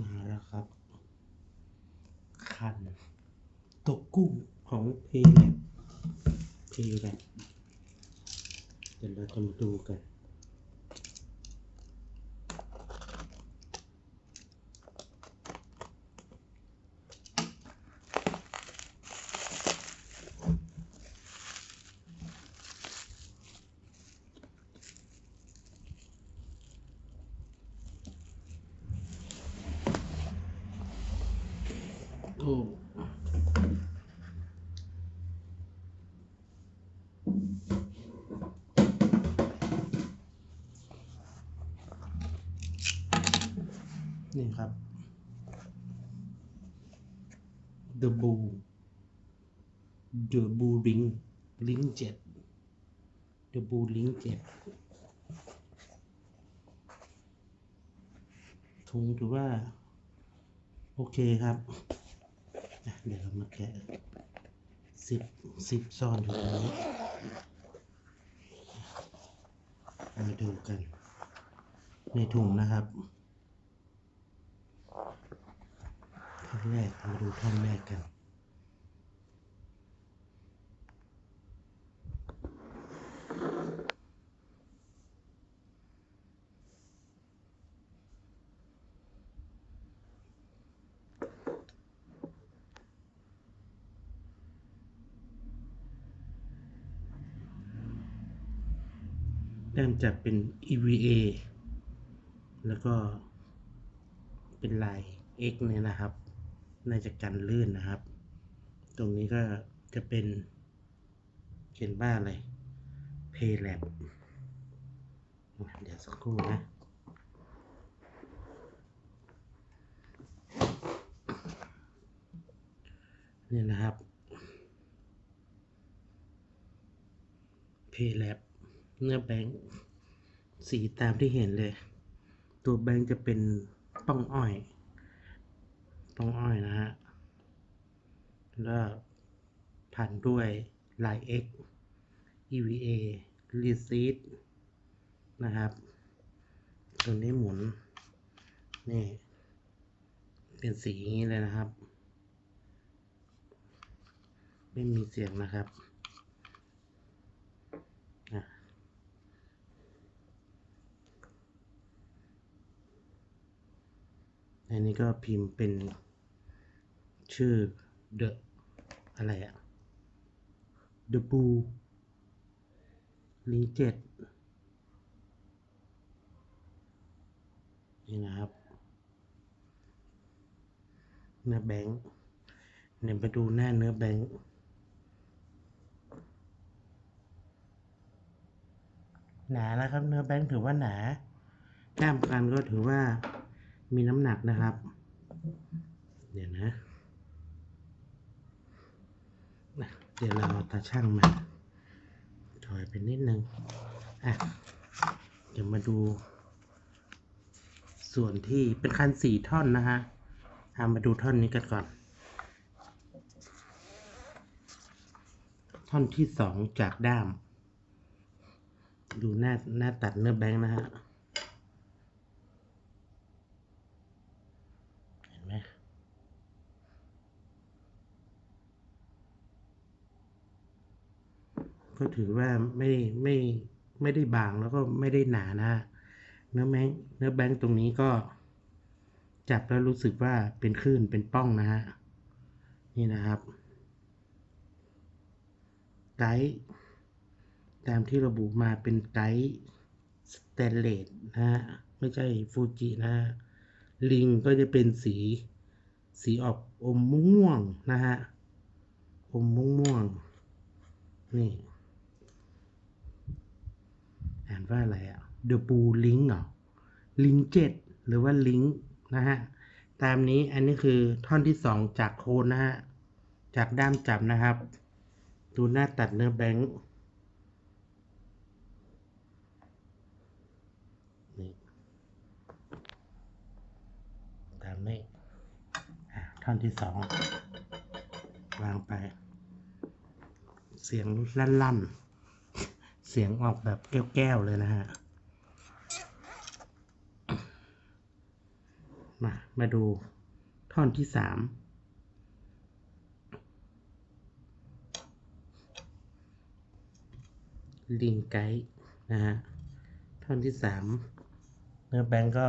มาแล้วครับ คัน ตกกุ้งของเพลเพลแบบเดี๋ยวเราจะมาดูกัน โอ้นี่ครับ The Bull The Bull Ring Ring 7 The Bull Ring 7ถุงถือว่า โอเคครับ เดี๋ยวเรามาแกะสิบสิบซ่อนอยู่ตรงนี้มาดูกัน ในถุงนะครับท่อนแรกมาดูท่อนแรกกัน มจากเป็น EVA แล้วก็เป็นลาย X เนี่ยนะครับน่าจะกันลื่นนะครับ ตรงนี้ก็จะเป็นเขียนว่าอะไร Paylab เดี๋ยวสักครู่นะนี่นะครับ Paylab เนื้อแบงค์สีตามที่เห็นเลย ตัวแบงค์จะเป็นป้องอ้อยป้องอ้อยนะฮะแล้วพันด้วยลาย X EVA Receipt นะครับ ตัวนี้หมุน นี่ เป็นสีอย่างนี้เลยนะครับ ไม่มีเสียงนะครับ อะ อันนี้ก็พิมพ์เป็นชื่อ The อะไรอะ The Blue ลิงเจ็ดนี่นะครับเนื้อแบงค์เนี่ยมาดูหน้าเนื้อแบงค์หนาแล้วครับ เนื้อแบงค์ถือว่าหนาแก้มกันก็ถือว่า มีน้ำหนักนะครับ เดี๋ยวนะ เดี๋ยวเราเอาตาช่างมา ถอยไปนิดนึง อะ เดี๋ยวมาดู ส่วนที่เป็นคันสี่ท่อนนะฮะเอามาดูท่อนนี้กันก่อน ท่อนที่สองจากด้าม ดูหน้าหน้าตัดเนื้อแบงค์นะฮะ เห็นไหม ก็ถือว่าไม่ไม่ไม่ได้บางแล้วก็ไม่ได้หนานะฮะเนื้อแบงเนื้อแบงตรงนี้ก็ จับแล้วรู้สึกว่าเป็นคลื่นเป็นป้องนะฮะนี่นะครับไกด์ตามที่ระบุมาเป็นไกด์สแตนเลสนะฮะไม่ใช่ฟูจินะฮะลิงก็จะเป็นสีสีออกอมม่วงนะฮะ อมม่วงนี่านว่าอะไรอะ The Blue Link เหรอลิงเจ็ดหรือว่าลิงนะฮะ ตามนี้อันนี้คือท่อนที่สองจากโคนนะฮะ จากด้ามจับนะครับ ดูหน้าตัดเนื้อแบงค์นี่ตามนี้อะท่อนที่สองวางไป เสียงลั่นๆ เสียงออกแบบแก้วๆเลยนะฮะ มา มาดูท่อนที่สามลิงไกด์นะฮะ ท่อนที่สามเนื้อแบงก็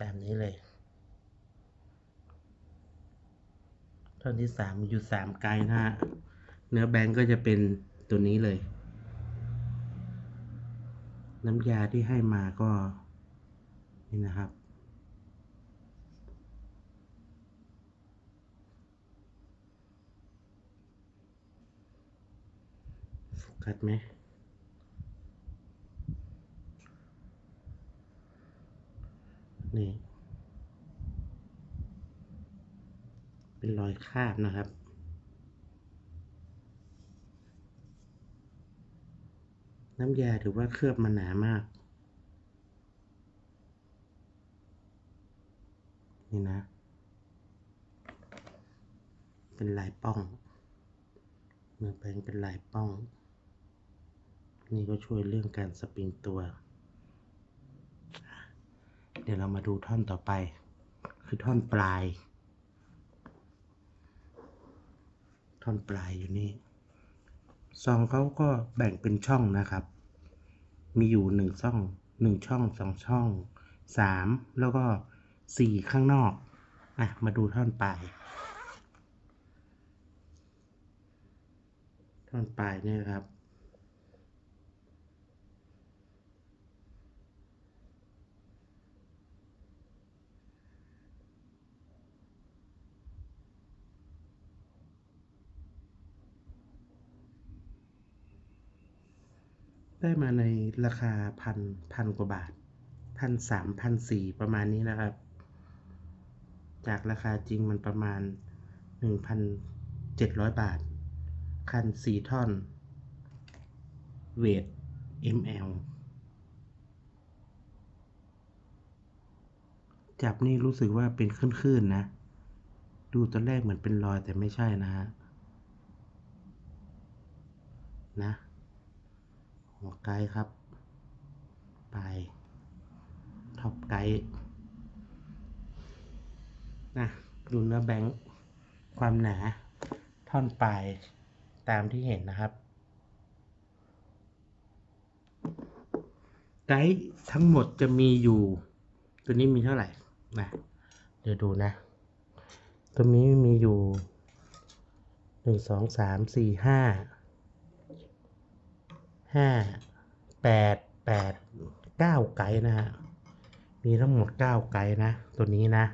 ตามนี้เลย ท่อนที่สามอยู่สามไกด์นะฮะ เนื้อแบงก็จะเป็นตัวนี้เลย น้ำยาที่ให้มาก็นี่นะครับ โฟกัสไหมนี่ เป็นรอยคาบนะครับ น้ำยาถือว่าเคลือบมาหนามาก นี่นะ เป็นลายป้องเนื้อแป้งเป็นลายป้อง นี่ก็ช่วยเรื่องการสปริงตัว เดี๋ยวเรามาดูท่อนต่อไป คือท่อนปลาย ท่อนปลายอยู่นี่ ซองเขาก็แบ่งเป็นช่องนะครับ มีอยู่หนึ่งช่องหนึ่งช่องสองช่องสามแล้วก็สี่ข้างนอกอะมาดูท่อนปลายท่อนปลายเนี่ยครับ ได้มาในราคาพันพันกว่าบาทพันสามพันสี่ประมาณนี้นะครับ จากราคาจริงมันประมาณหนึ่งพันเจ็ดร้อยบาท คันสี่ท่อน เวท ml จับนี่รู้สึกว่าเป็นคลื่นๆนะ ดูตอนแรกเหมือนเป็นรอยแต่ไม่ใช่นะฮะนะ หัวไกด์ครับปลายท็อปไกด์นะดูเนื้อแบงค์ความหนาท่อนปลายตามที่เห็นนะครับ ไกด์ทั้งหมดจะมีอยู่ ตัวนี้มีเท่าไหร่นะ เดี๋ยวดูนะ ตัวนี้มีอยู่หนึ่งสองสามสี่ห้า ห้าแปดแปดเก้าไกด์นะฮะมีทั้งหมดเก้าไกด์นะ ตัวนี้นะ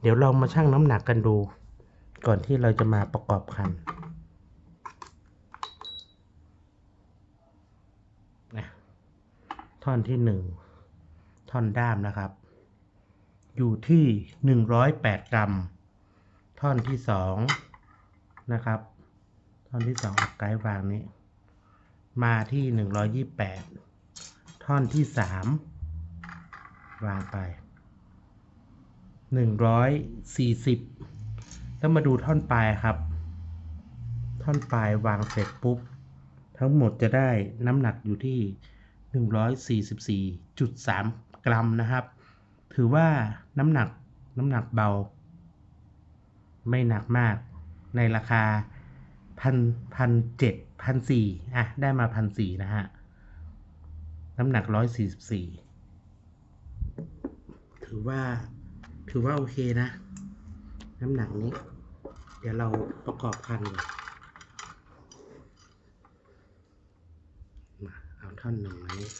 เดี๋ยวเรามาชั่งน้ำหนักกันดู ก่อนที่เราจะมาประกอบคันนะท่อนที่หนึ่งท่อนด้ามนะครับ อยู่ที่หนึ่งร้อยแปดกรัม ท่อนที่สองนะครับ ท่อนที่สองอไกด์วางนี้ มาที่หนึ่งร้อยยี่แปดท่อนที่สามวางไปหนึ่งร้อยสี่สิบแล้วมาดูท่อนปลายครับ ท่อนปลายวางเสร็จปุ๊บ ทั้งหมดจะได้น้ำหนักอยู่ที่หนึ่งร้อยสี่สิบสี่จุดสามกรัมนะครับ ถือว่าน้ำหนักน้ำหนักเบา ไม่หนักมากในราคาพันพันเจ็ด พันสี่อะ ได้มาพันสี่นะฮะ น้ำหนักร้อยสี่สิบสี่ถือว่า ถือว่าโอเคนะ น้ำหนักนี้ เดี๋ยวเราประกอบคันมาเอาท่อนหนึ่งอันนี้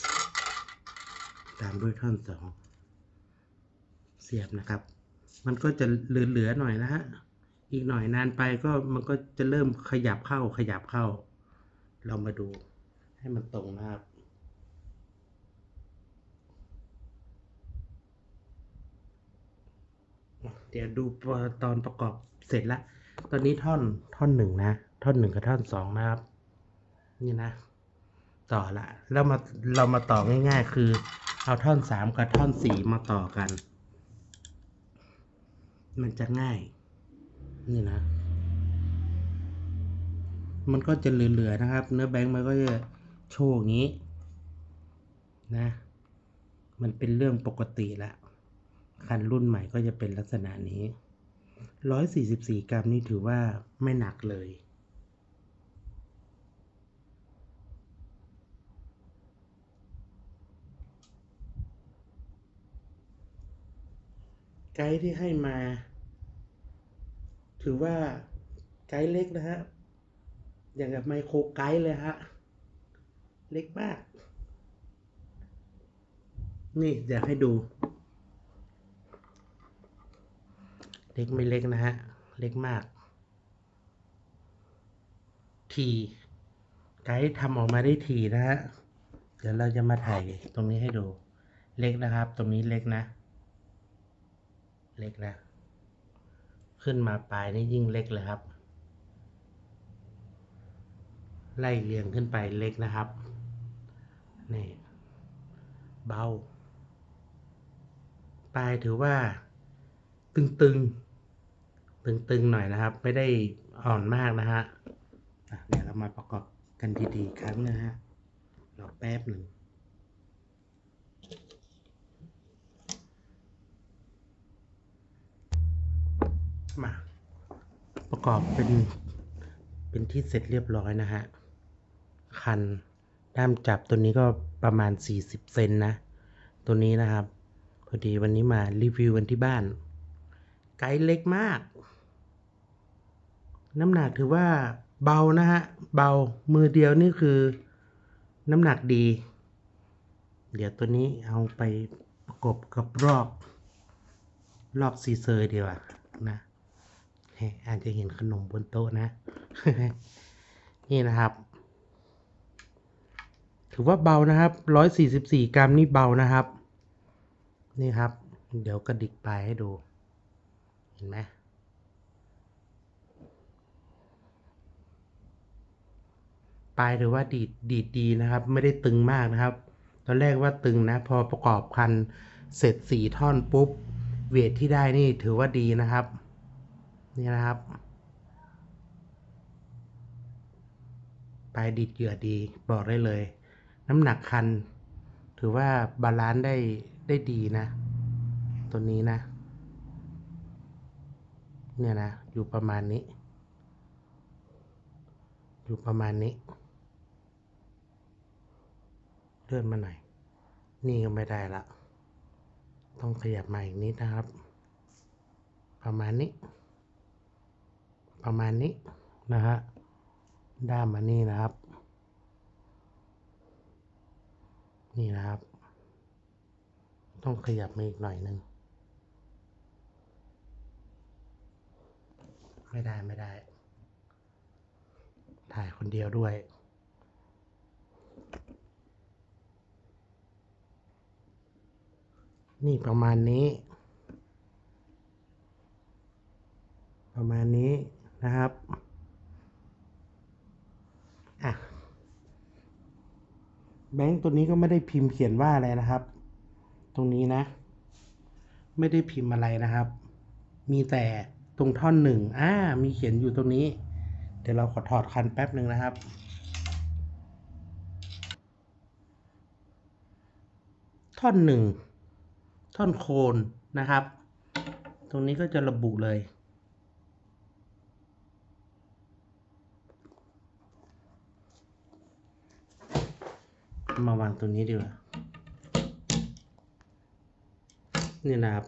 ตามด้วยท่อนสองเสียบนะครับ มันก็จะเหลือๆหน่อยนะฮะอีกหน่อยนานไปก็มันก็จะเริ่มขยับเข้าขยับเข้า เรามาดูให้มันตรงนะครับเดี๋ยวดูตอนประกอบเสร็จแล้ว ตอนนี้ท่อนท่อนหนึ่งนะ ท่อนหนึ่งกับท่อนสองนะครับ นี่นะ ต่อละ แล้วมาเรามาต่อง่าย ๆ คือ เอาท่อนสามกับท่อนสี่มาต่อกัน มันจะง่าย นี่นะ มันก็จะเหลือๆนะครับ เนื้อแบงค์มันก็จะโชว์อย่างนี้นะ มันเป็นเรื่องปกติแล้วคันรุ่นใหม่ก็จะเป็นลักษณะนี้ 144 กรัมนี่ถือว่าไม่หนักเลย ไกด์ที่ให้มา ถือว่าไกด์เล็กนะฮะ อย่างกับไมโครไกด์เลยฮะ เล็กมาก นี่อยากให้ดู เล็กไม่เล็กนะฮะ เล็กมาก ที ไกด์ทำออกมาได้ทีนะฮะ เดี๋ยวเราจะมาถ่ายตรงนี้ให้ดู เล็กนะครับ ตรงนี้เล็กนะ เล็กนะ ขึ้นมาปลายนี่ยิ่งเล็กเลยครับ ไล่เรียงขึ้นไปเล็กนะครับ นี่ เบา ปลายถือว่า ตึงตึงตึงตึงๆหน่อยนะครับ ไม่ได้อ่อนมากนะฮะเดี๋ยวเรามาประกอบกันดีๆครั้งนะฮะรอแป๊บหนึ่งมาประกอบเป็นเป็นที่เสร็จเรียบร้อยนะฮะ คัน ด้ามจับตัวนี้ก็ประมาณ 40 เซนนะ ตัวนี้นะครับ พอดีวันนี้มารีวิวกันที่บ้าน ไกด์เล็กมาก น้ำหนักถือว่าเบานะฮะ เบา มือเดียวนี่คือ น้ำหนักดี เดี๋ยวตัวนี้เอาไปประกบกับรอบ รอบซีเซอร์ดีกว่านะเฮ้อาจจะเห็นขนมบนโต๊ะนะ นี่นะครับ ถือว่าเบานะครับร้อยสี่สิบสี่กรัมนี่เบานะครับ นี่ครับ เดี๋ยวกระดิกปลายให้ดู เห็นไหมปลายถือว่าดีดดีดดีนะครับ ไม่ได้ตึงมากนะครับ ตอนแรกว่าตึงนะ พอประกอบคันเสร็จสี่ท่อนปุ๊บ เวทที่ได้นี่ถือว่าดีนะครับ นี่นะครับปลายดิดเหยื่อดีบอกได้เลย น้ำหนักคัน ถือว่าบาลานซ์ได้ได้ดีนะ ตัวนี้นะ เนี่ยนะ อยู่ประมาณนี้ อยู่ประมาณนี้ เลื่อนมาหน่อย นี่ก็ไม่ได้ละต้องขยับมาอีกนิดนะครับ ประมาณนี้ ประมาณนี้นะฮะด้ามมานี่นะครับ นี่นะครับ ต้องขยับมาอีกหน่อยหนึ่งไม่ได้ไม่ได้ ถ่ายคนเดียวด้วย นี่ประมาณนี้ ประมาณนี้นะครับ อะ แบงค์ตัวนี้ก็ไม่ได้พิมพ์เขียนว่าอะไรนะครับ ตรงนี้นะ ไม่ได้พิมพ์อะไรนะครับ มีแต่ตรงท่อนหนึ่งอ่ามีเขียนอยู่ตรงนี้ เดี๋ยวเราขอถอดคันแป๊บหนึ่งนะครับ ท่อนหนึ่งท่อนโคนนะครับ ตรงนี้ก็จะระบุเลย มาวางตรงนี้ดีกว่านี่นะครับ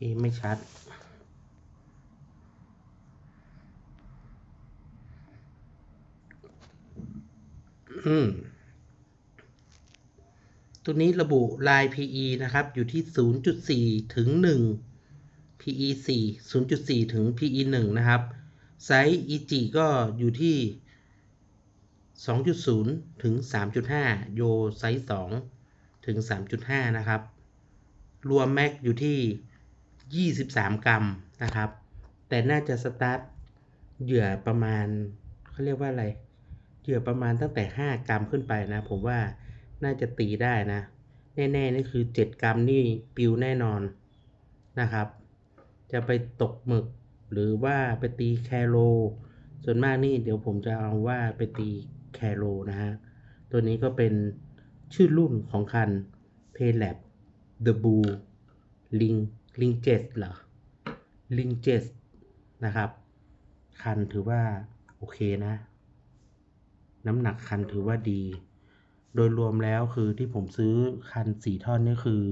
อะไม่ชัดอืม ตัวนี้ระบุลาย PE นะครับ อยู่ที่ 0.4 ถึง 1 PE 4 0.4 ถึง PE 1 นะครับ ไซส์ EG ก็อยู่ที่ 2.0 ถึง 3.5 โยไซส์ 2 ถึง 3.5 นะครับ รวมแม็กอยู่ที่ 23 กรัมนะครับ แต่น่าจะสตาร์ทเหยื่อประมาณเขาเรียกว่าอะไร เหยื่อประมาณตั้งแต่ 5 กรัมขึ้นไปนะ ผมว่า น่าจะตีได้นะ แน่ๆนี่คือ 7 กรัมนี่ปิวแน่นอนนะครับ จะไปตกหมึกหรือว่าไปตีแคโร ส่วนมากนี่เดี๋ยวผมจะเอาว่าไปตีแคโรนะฮะ ตัวนี้ก็เป็นชื่อรุ่นของคัน p a y l a b The Blue Ling Ling 7เหรอ Ling 7นะครับ คันถือว่าโอเคนะ น้ำหนักคันถือว่าดี โดยรวมแล้วคือที่ผมซื้อคันสีท่อนนี่คือ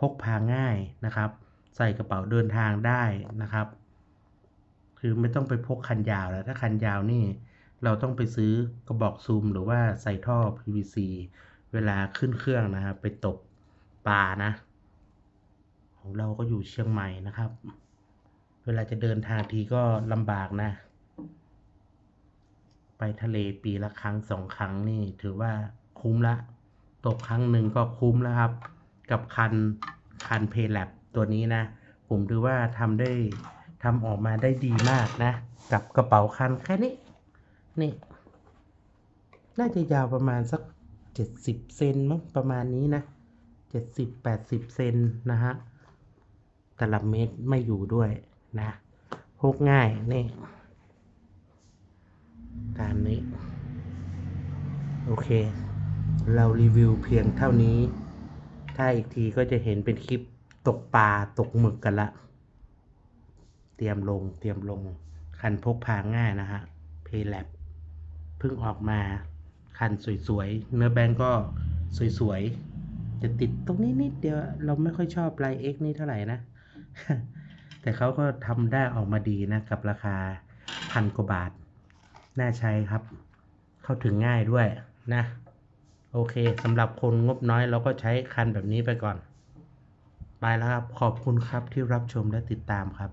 พกพาง่ายนะครับ ใส่กระเป๋าเดินทางได้นะครับ คือไม่ต้องไปพกคันยาวแล้วถ้าคันยาวนี่ เราต้องไปซื้อกระบอกซูมหรือว่าใส่ท่อ PVC เวลาขึ้นเครื่องนะครับ ไปตกปลานะ ของเราก็อยู่เชียงใหม่นะครับ เวลาจะเดินทางทีก็ลำบากนะ ไปทะเลปีละครั้งสองครั้งนี่ถือว่า คุ้มละ ตกครั้งหนึ่งก็คุ้มแล้วครับ กับคันคันเพลแลบตัวนี้นะ ผมถือว่าทำได้ทำออกมาได้ดีมากนะ กับกระเป๋าคันแค่นี้ นี่ น่าจะยาวประมาณสักเจ็ดสิบเซนมั้งประมาณนี้นะเจ็ดสิบแปดสิบเซนนะฮะตลับเมตรไม่อยู่ด้วยนะพกง่ายนี่ตามนี้ โอเค เรารีวิวเพียงเท่านี้ ถ้าอีกทีก็จะเห็นเป็นคลิปตกปลาตกหมึกกันละ เตรียมลงเตรียมลง คันพกพาง่ายนะฮะเพย์แลบเพิ่งออกมา คันสวยๆ เนื้อแบงก็สวยๆ จะติดตรงนี้นิดเดียว เราไม่ค่อยชอบลาย X นี่เท่าไหร่นะ แต่เขาก็ทำได้ออกมาดีนะ กับราคาพันกว่าบาท น่าใช้ครับ เข้าถึงง่ายด้วยนะ โอเคสำหรับคนงบน้อยเราก็ใช้คันแบบนี้ไปก่อน ไปแล้วครับ ขอบคุณครับที่รับชมและติดตามครับ